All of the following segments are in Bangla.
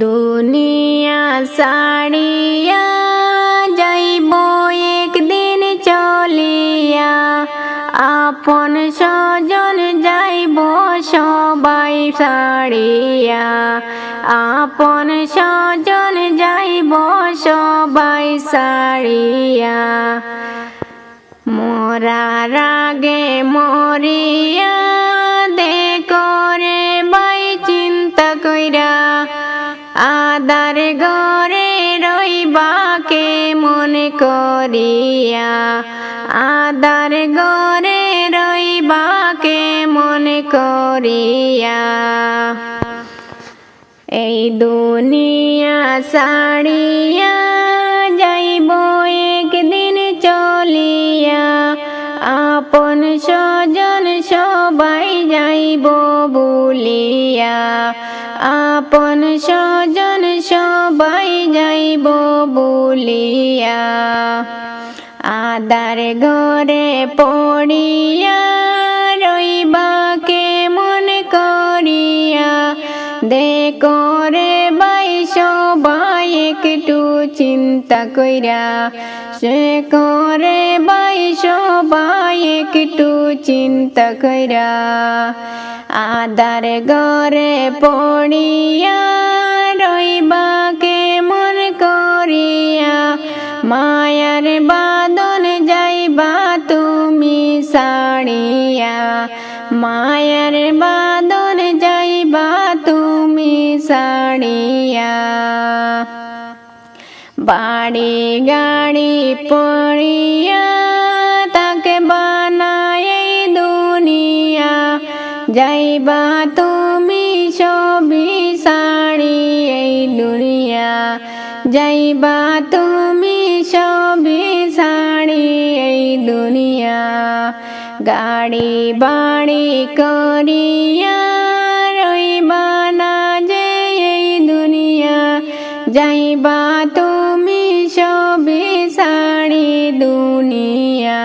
দুনিয়া সাড়িয়া যাইব একদিন চলিয়া আপন স্বজন যাইব সবাই সাড়িয়া আপন স্বজন যাইব সবাই সাড়িয়া মোরার আগে মরিয়া আদার ঘরে রইবাকে মনে করিয়া, আদার ঘরে রইবাকে মনে করিয়া। এই দুনিয়া সাড়িয়া যাইব একদিন চলিয়া, আপন স্বজন সবাই যাইব বলিয়া, আপন স্বজন যাইব বলিয়া, আদার ঘরে পড়িয়া রইবাকে মন করিয়া। দে করে বাই সবাই একটু চিন্তা কইরা সে করে বাই সবাই একটু চিন্তা কইরা, আদার ঘরে পড়িয়া রইবাকে মায়ার বাদন যাইবা তুমি সাড়িয়া মায়ার বাদন যাইবা তুমি সাড়িয়া বাড়ি গাড়ি পড়িয়া তাকে বানায় দুনিয়া। যাইবা তুমি সবই সাড়ি এই দুনিয়া। যাইবা তুমি গাড়ি বাড়ি করিয়া রইবা না যে এই দুনিয়া যাইবা তুমি সবে সাড়ি দুনিয়া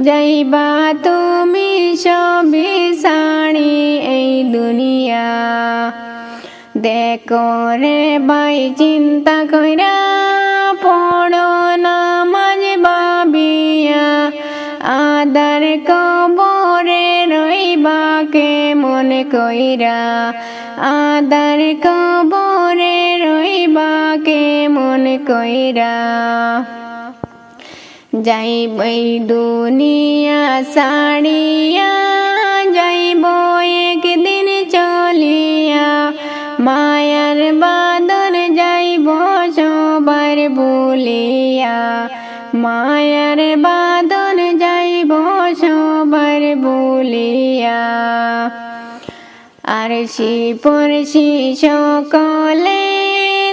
যাইবা তুমি সবে সাড়ি এই দুনিয়া দেখো রে বাই চিন্তা কইরা আদার কবরে রইবাকে মনে কইরা? আদার কবরে রইবাকে মনে কইরা? যাইব এই দুনিয়া সাড়িয়া যাইব একদিন চলিয়া। মায়ার বাদর যাইব সবার বলিয়া মায়ার বাদর আর পড়শি সকলে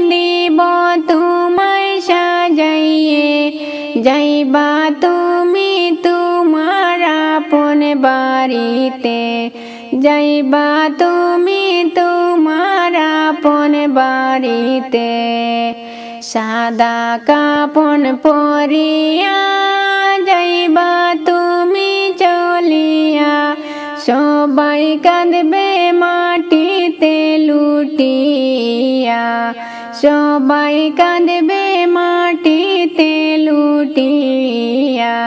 দিব তোমায় সাজাইয়ে। যাইবা তুমি তোমার আপন বাড়িতে। যাইবা তুমি তোমার আপন বাড়িতে। সাদা কাপন পরিয়া যাইবা তুমি সবাই কাঁদবে মাটিতে লুটিয়া। সবাই কাঁদবে মাটিতে লুটিয়া।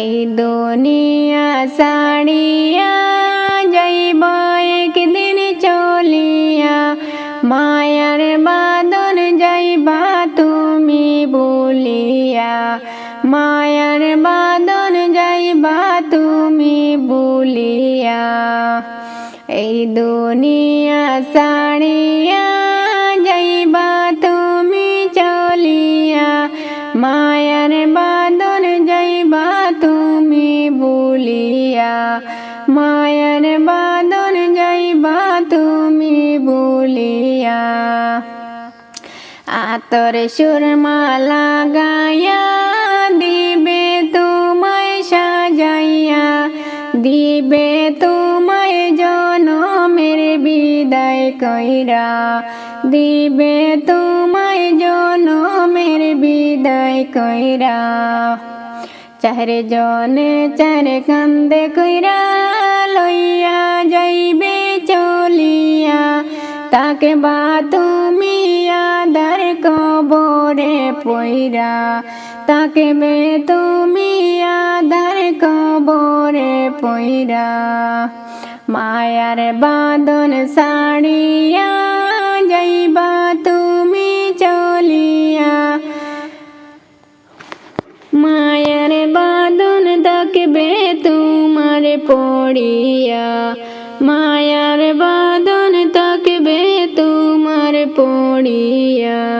এই দুনিয়া সাড়িয়া যাইব একদিন চলিয়া। মায়ার বাদন যাইবা তুমি বলিয়া। মায়ার বাদন যাইবা তুমি এই দুনিয়া সাড়িয়া যাইবা তুমি চলিয়া, মায়ার বাদন যাইবা তুমি বলিয়া মায়ার বাদন যাইবা তুমি বলিয়া আতর সুরমা লাগাইয়া দিবে তোমায় সাজাইয়া, দিবে তোমায় বিদায় কইরা দিবে তোমায় জনমের বিদায় কইরা। চার জনে চার কান্দে কইরা লইয়া যাইবে চলিয়া। তাকে বা তুমি আদার কবরে পইরা। তাকবে তুমি আদার কবরে পইরা। মায়ার বাঁধন সাড়িয়া যাইবা তুমি চলিয়া। মায়ার বাঁধন থাকবে তোমার পড়িয়া। মায়ার বাঁধন থাকবে তোমার পড়িয়া।